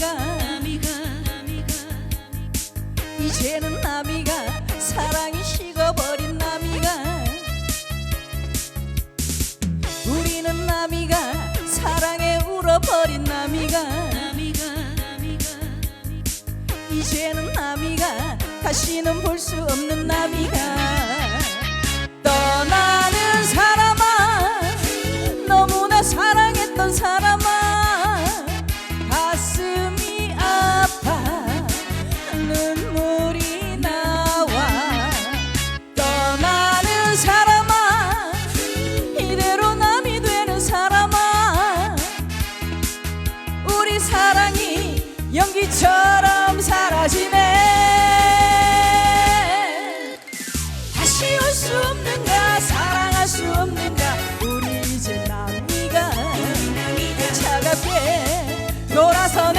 나미가 이제는 나미가 사랑이 식어버린 나미가. 우리는 나미가 사랑에 울어버린 나미가. 이제는 나미가 다시는 볼 수 없는 나미가 연기처럼 사라지네. 다시 올 수 없는가 사랑할 수 없는가. 우리 이제 남이가 차갑게 돌아서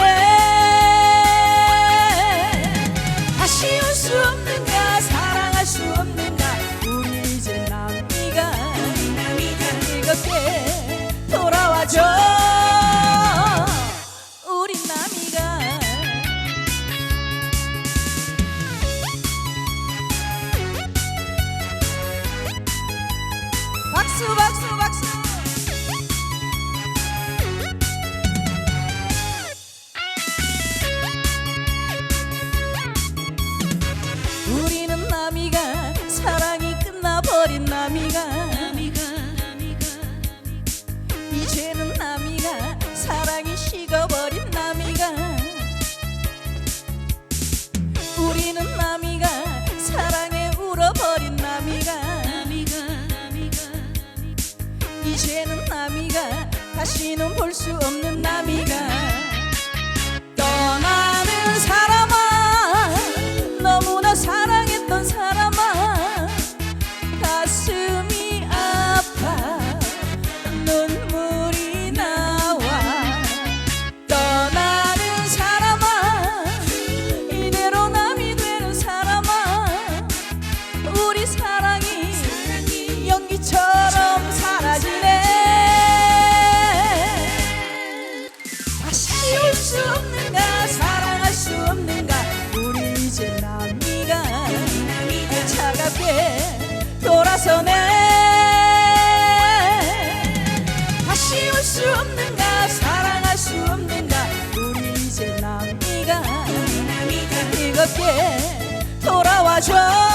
su bak su 다시는 볼 수 없는 남이 돌아서네 다시 올 수 없는가 사랑할 수 없는가. 우리 이제 남이가 뜨겁게 돌아와줘